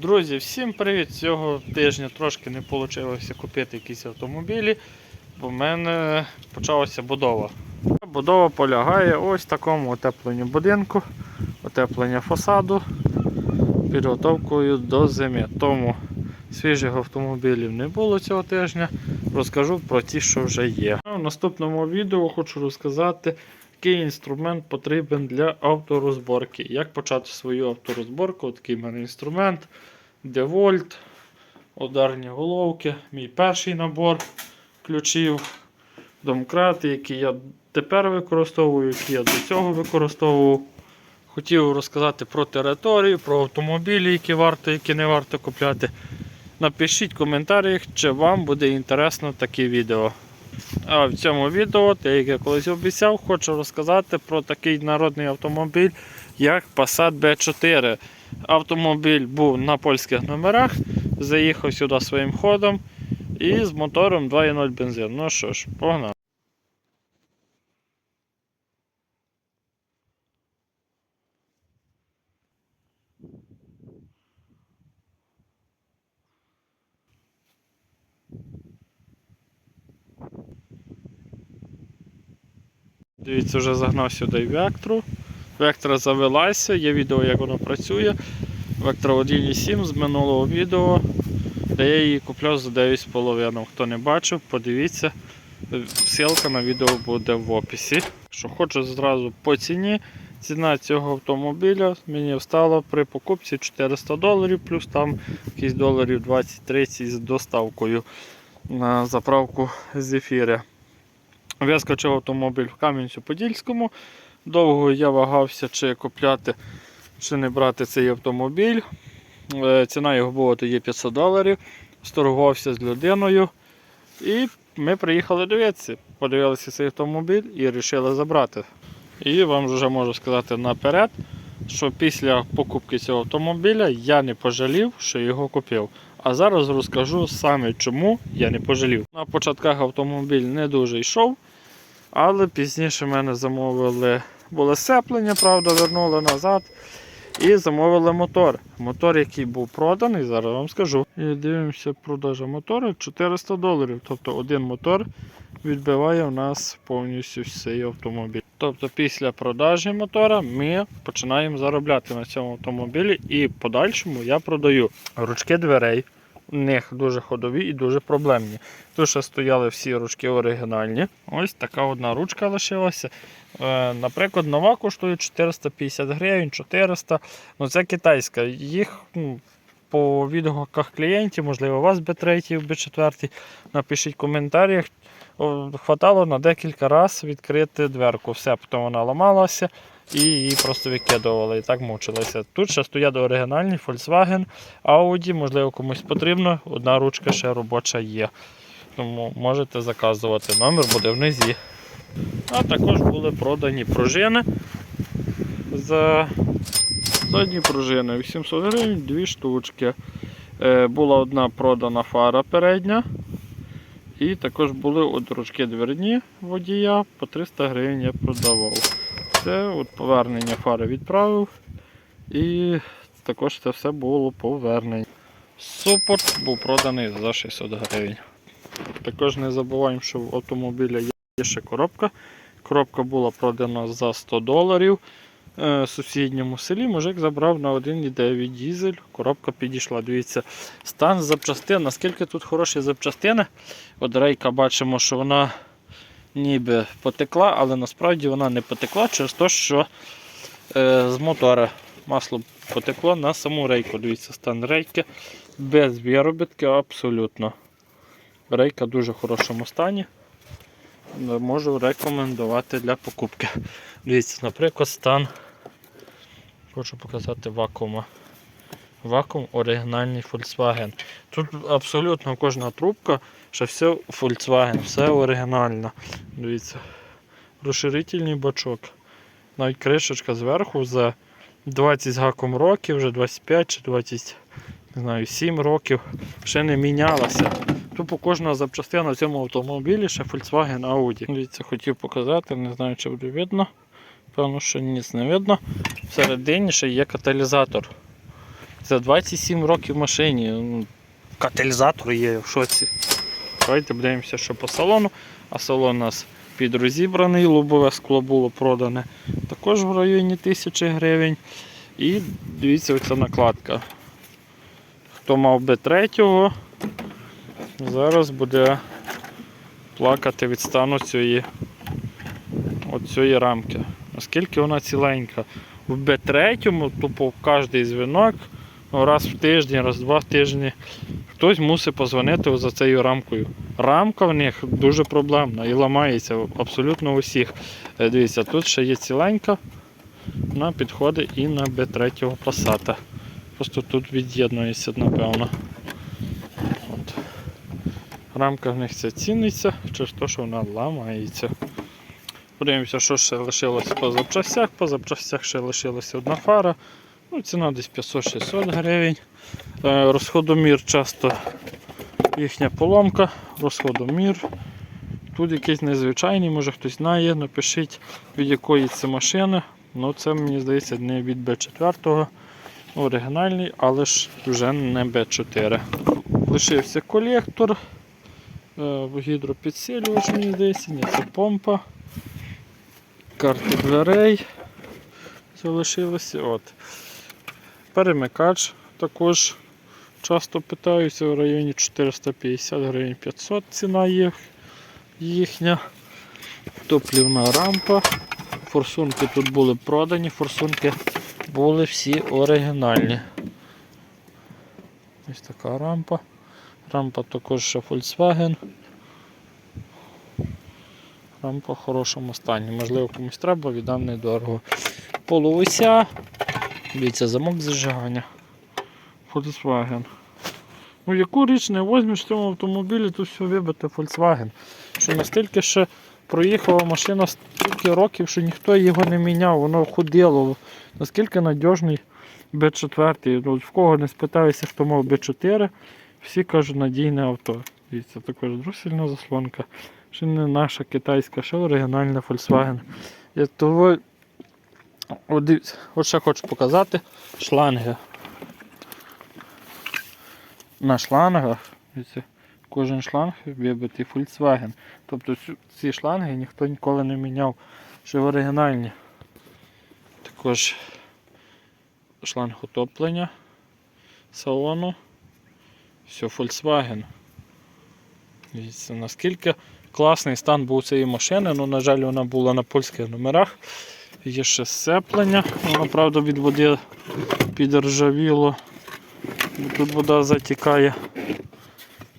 Друзі, всім привіт! Цього тижня трошки не вийшло купити якісь автомобілі, бо в мене почалася будова. Будова полягає ось в такому утепленні будинку, утеплення фасаду, підготовкою до зими. Тому свіжих автомобілів не було цього тижня. Розкажу про ті, що вже є. В наступному відео хочу розказати, який інструмент потрібен для авторозборки. Як почати свою авторозборку? Такий в мене інструмент. Девольт, ударні головки, мій перший набор ключів, домкрати, які я тепер використовую, які я до цього використовував. Хотів розказати про територію, про автомобілі, які варто, які не варто купляти. Напишіть в коментарях, чи вам буде інтересно таке відео. А в цьому відео, як я колись обіцяв, хочу розказати про такий народний автомобіль, як Passat B4. Автомобіль був на польських номерах, заїхав сюди своїм ходом і з мотором 2.0 бензин. Ну що ж, погнали. Дивіться, вже загнав сюди вектру. Вектора завелася, є відео, як воно працює. Вектора 1.7 з минулого відео, де я її купляв за 9,5. Хто не бачив, подивіться. Ссылка на відео буде в описі. Що хочу зразу по ціні. Ціна цього автомобіля мені встала при покупці 400 доларів, плюс там якісь доларів 20-30 з доставкою на заправку зефіри. Я скачав автомобіль в Кам'янцю-Подільському. Довго я вагався, чи купляти, чи не брати цей автомобіль. Е, Ціна його була тоді 500 доларів. Сторгувався з людиною. І ми приїхали дивитися. Подивилися цей автомобіль і вирішили забрати. І вам вже можу сказати наперед, що після покупки цього автомобіля я не пожалів, що його купив. А зараз розкажу саме чому я не пожалів. На початках автомобіль не дуже йшов, але пізніше мене замовили було сцеплення, правда, вернули назад. І замовили мотор. Мотор, який був проданий, зараз вам скажу. І дивимося продажа мотора 400 доларів. Тобто один мотор відбиває у нас повністю цей автомобіль. Тобто після продажі мотора ми починаємо заробляти на цьому автомобілі і подальшому я продаю ручки дверей. У них дуже ходові і дуже проблемні. Тут ще стояли всі ручки оригінальні. Ось така одна ручка лишилася. Е, Наприклад, нова коштує 450 гривень, 400. Ну це китайська. Їх ну, по відгуках клієнтів, можливо, у вас B3, B4. Напишіть в коментарях. Хватало на декілька разів відкрити дверку. Все, потім вона ламалася і її просто викидували і так мучилися. Тут ще стоять оригінальні Volkswagen, Audi, можливо, комусь потрібно. Одна ручка ще робоча є. Тому можете заказувати. Номер буде внизі. А також були продані пружини за задні пружини 800 гривень, дві штучки. Е, Була одна продана фара передня. І також були от ручки дверні водія по 300 гривень я продавав. Це от повернення фари відправив. І також це все було повернення. Супорт був проданий за 600 гривень. Також не забуваємо, що в автомобіля є ще коробка. Коробка була продана за 100 доларів. Е, В сусідньому селі мужик забрав на 1,9 дізель. Коробка підійшла. Дивіться, стан запчастин. Наскільки тут хороші запчастини. От рейка бачимо, що вона ніби потекла, але насправді вона не потекла через те, що е, з мотора масло потекло на саму рейку. Дивіться, стан рейки без виробітки абсолютно. Рейка в дуже хорошому стані. Е, Можу рекомендувати для покупки. Дивіться, наприклад, стан. Хочу показати вакуума. Вакуум оригінальний Volkswagen. Тут абсолютно кожна трубка, що все Volkswagen, все оригінально. Дивіться. Розширительний бачок. Навіть кришечка зверху за 20 з гаком років, вже 25 чи 20, не знаю, 7 років ще не мінялася. Тупо кожна запчастина в цьому автомобілі ще Volkswagen Audi. Дивіться, хотів показати, не знаю, чи буде видно. Певно, що ніц не видно. Всередині ще є каталізатор. За 27 років в машині. ну, Каталізатор є в шоці. Давайте подивимося, що по салону. А салон у нас підрозібраний, лобове скло було продане також в районі 1000 гривень. І дивіться, оця накладка. Хто мав би третього, зараз буде плакати від стану цієї, цієї рамки. Наскільки вона ціленька. В Б3 тупо кожний дзвінок раз в тиждень, раз в два тижні хтось мусить позвонити за цією рамкою. Рамка в них дуже проблемна і ламається абсолютно у всіх. Е, Дивіться, тут ще є ціленька, вона підходить і на Б3 Passat. Просто тут від'єднується, напевно. От. Рамка в них ця ціниться через те, що вона ламається. Подивимося, що ще лишилося по запчастях. По запчастях ще лишилася одна фара. Ну, ціна десь 500-600 гривень. Е, Розходомір часто їхня поломка, розходомір. Тут якийсь незвичайний, може хтось знає, напишіть від якої це машини. Ну це мені здається не від Б4, оригінальний, але ж вже не Б4. Лишився колектор, е, гідропідсилювач, мені здається, ні, це помпа, карти дверей залишилися. От. Перемикач також часто питаються в районі 450 гривень 500 ціна їх, їхня. Топлівна рампа. Форсунки тут були продані, форсунки були всі оригінальні. Ось така рампа. Рампа також ще Volkswagen. Рампа в хорошому стані. Можливо, комусь треба, віддам недорого. Полуося. Дивіться, замок зажигання. Volkswagen. Ну яку річ не возьмеш в цьому автомобілі, тут все вибите Volkswagen. Що настільки ще проїхала машина стільки років, що ніхто його не міняв, воно ходило. Наскільки надіжний Б4. Ну, в кого не спитаюся, хто мав Б4, всі кажуть надійне авто. Дивіться, також друсельна заслонка. Ще не наша китайська, ще оригінальна Volkswagen. Я того От, от ще хочу показати шланги. На шлангах, кожен шланг вибитий Volkswagen. Тобто ці шланги ніхто ніколи не міняв, ще в оригінальні. Також шланг утоплення салону. Все Volkswagen. Дивіться, наскільки класний стан був цієї машини, ну, на жаль, вона була на польських номерах. Є ще сцеплення, воно правда від води підржавіло. Тут вода затікає.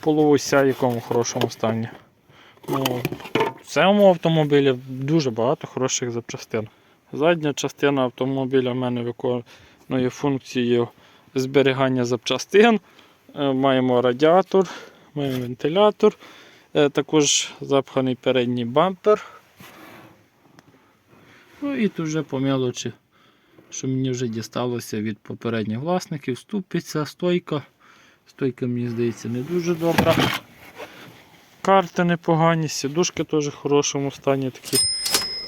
Полуося в якому хорошому стані. Ну, в цьому автомобілі дуже багато хороших запчастин. Задня частина автомобіля в мене виконує функцію зберігання запчастин. Е, Маємо радіатор, маємо вентилятор, е, також запханий передній бампер. Ну і тут вже по що мені вже дісталося від попередніх власників. Ступиця, стойка. Стойка, мені здається, не дуже добра. Карти непогані, сідушки теж в хорошому стані, такі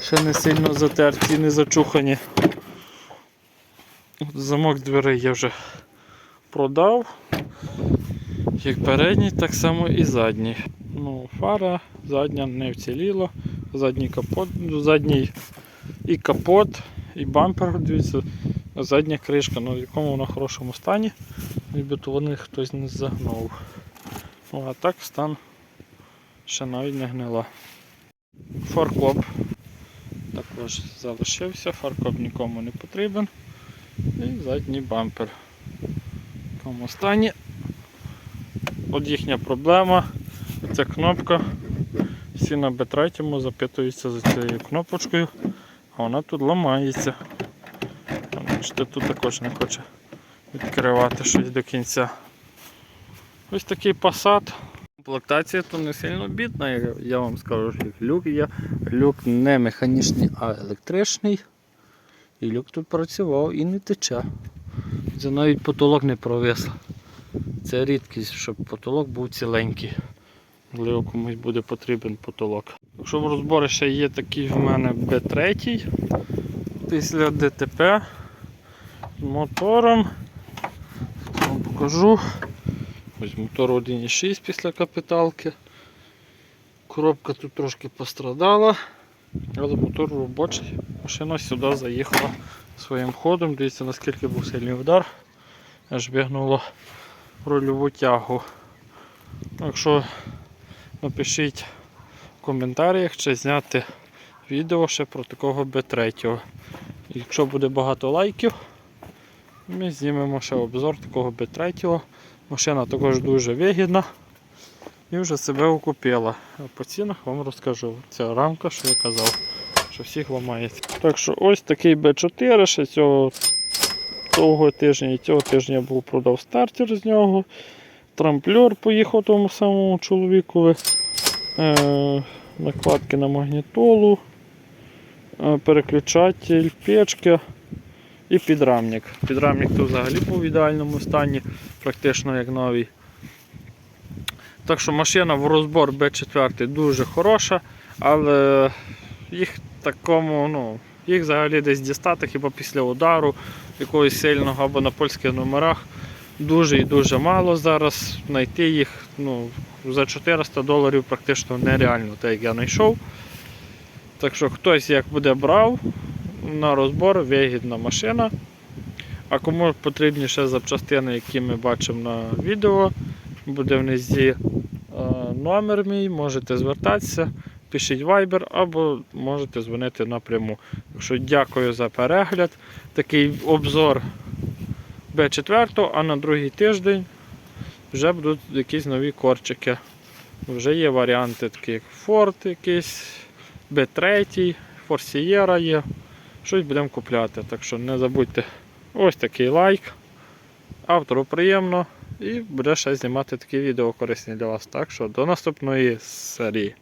ще не сильно затерті, не зачухані. Замок дверей я вже продав. Як передній, так само і задній. Ну, фара задня не вціліла, задній капот, ну, задній і капот, і бампер, дивіться, задня кришка, ну в якому вона хорошому стані, ніби то вони хтось не загнув. Ну, а так стан ще навіть не гнила. Фаркоп також залишився, фаркоп нікому не потрібен. І задній бампер. В якому стані. От їхня проблема. Ця кнопка. Всі на Б3 запитуються за цією кнопочкою, а вона тут ламається. Бачите, тут також не хоче відкривати щось до кінця. Ось такий Passat. Комплектація то не сильно бідна, я вам скажу, що люк є. Люк не механічний, а електричний. І люк тут працював і не тече. Це навіть потолок не провис. Це рідкість, щоб потолок був ціленький. Можливо, комусь буде потрібен потолок. Якщо в розборі ще є такий в мене Б3 після ДТП з мотором покажу. Ось мотор 1.6 після капіталки. Коробка тут трошки пострадала, але мотор робочий. Машина сюди заїхала своїм ходом. Дивіться наскільки був сильний удар. Аж вигнуло рульову тягу. Якщо напишіть в коментарях, чи зняти відео ще про такого Б3. Якщо буде багато лайків, ми знімемо ще обзор такого Б3. Машина також дуже вигідна і вже себе окупила. А по цінах вам розкажу. Ця рамка, що я казав, що всіх ламається. Так що ось такий Б4 ще цього того тижня і цього тижня був продав стартер з нього. Трамплер поїхав тому самому чоловікові. Е, накладки на магнітолу, е, переключатель, печка і підрамник. Підрамник тут взагалі був в ідеальному стані, практично як новий. Так що машина в розбор Б4 дуже хороша, але їх такому, ну, їх взагалі десь дістати хіба після удару якогось сильного або на польських номерах. Дуже і дуже мало зараз. Знайти їх ну, за 400 доларів практично нереально, так як я знайшов. Так що хтось як буде брав на розбор, вигідна машина. А кому потрібні ще запчастини, які ми бачимо на відео, буде внизі е, номер мій, можете звертатися, пишіть Viber або можете дзвонити напряму. Так що дякую за перегляд. Такий обзор Б4, а на другий тиждень вже будуть якісь нові корчики. Вже є варіанти, такі як Ford якийсь, Б3, Форсієра є. Щось будемо купляти. Так що не забудьте ось такий лайк. Автору приємно і буде ще знімати такі відео корисні для вас. Так що до наступної серії.